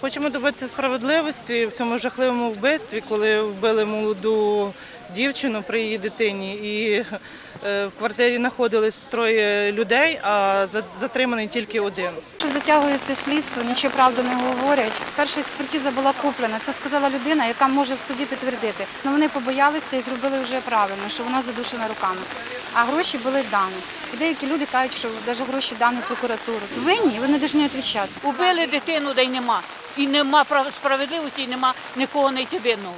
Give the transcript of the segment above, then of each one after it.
Хочемо добитися справедливості в цьому жахливому вбивстві, коли вбили молоду дівчину при її дитині. І е, в квартирі знаходились троє людей, а за- затриманий тільки один. Затягується слідство, нічого правду не говорять. Перша експертиза була куплена. Це сказала людина, яка може в суді підтвердити. Ну вони побоялися і зробили вже правильно, що вона задушена руками. А гроші були дані. І деякі люди кажуть, що навіть гроші дані в прокуратуру. Винні, вони повинні відповідати. Убили дитину, де й нема. І нема справедливості, і нема нікого знайти винного.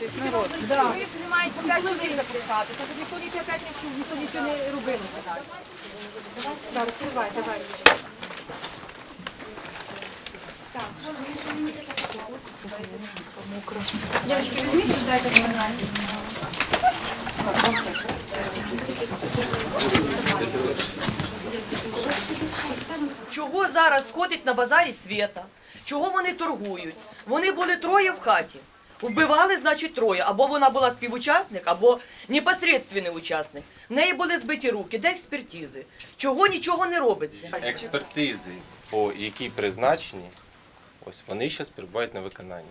Ви мають по 5 чоловік запускати, тож ніхто нічого опять не ніхто нічого не давай, давай. Девочки, візьміть, дайте мені. Чого зараз ходить на базарі свята? Чого вони торгують? Вони були троє в хаті. Вбивали, значить, троє. Або вона була співучасник, або непосредственний учасник. В неї були збиті руки, де експертизи. Чого нічого не робиться? експертизи, по які призначені, ось вони зараз перебувають на виконанні.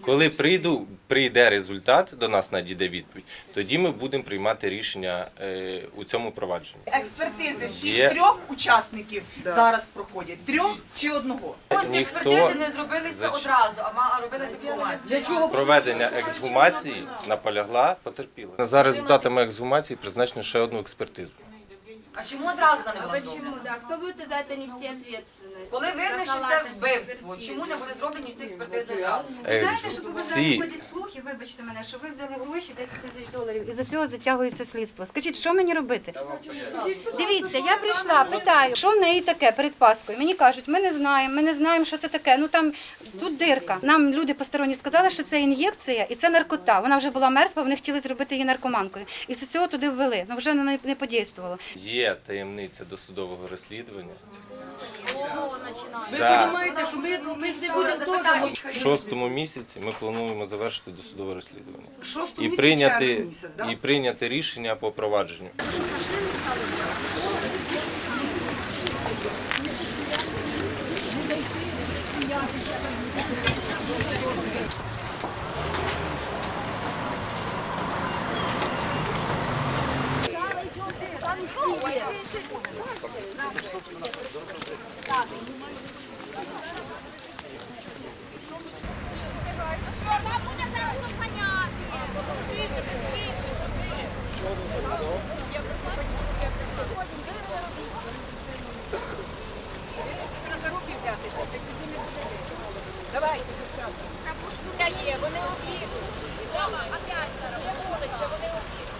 Коли прийду, прийде результат, до нас надійде відповідь, тоді ми будемо приймати рішення е, у цьому провадженні. Експертизи всіх Є. трьох учасників зараз проходять. Трьох чи одного? Ось Ніхто експертизи не зробилися зач- одразу, а ма- а робилися. Для чого Проведення ексгумації наполягла потерпіла. За результатами ексгумації призначено ще одну експертизу. А чому одразу вона не була Почему? зроблена? Да, кто будет за это нести ответственность? Коли видно, що це Прохалатность вбивство, экспертизы. чому не були зроблені всі експертизи одразу? Е, Знаєте, що по всі- базару ходять слухи, вибачте мене, що ви взяли гроші 10 тисяч доларів і за цього затягується слідство. Скажіть, що мені робити? Дивіться, я прийшла, питаю, що в неї таке перед Паскою. Мені кажуть, ми не знаємо, ми не знаємо, що це таке. Ну там тут дирка. Нам люди посторонні сказали, що це ін'єкція і це наркота. Вона вже була мертва, вони хотіли зробити її наркоманкою. І з цього туди ввели. Ну вже не, не подействувало. Є таємниця досудового розслідування. Ви За- розумієте, що ми, ми ж не будемо теж. В шостому місяці ми плануємо завершити досудове розслідування Шосту і місяць, прийняти, місяць, да? і прийняти рішення по провадженню. Вона буде так тоді не буде. Давай, Капуш тут є, вони об'їдуть. Опять зараз, вони об'їдуть.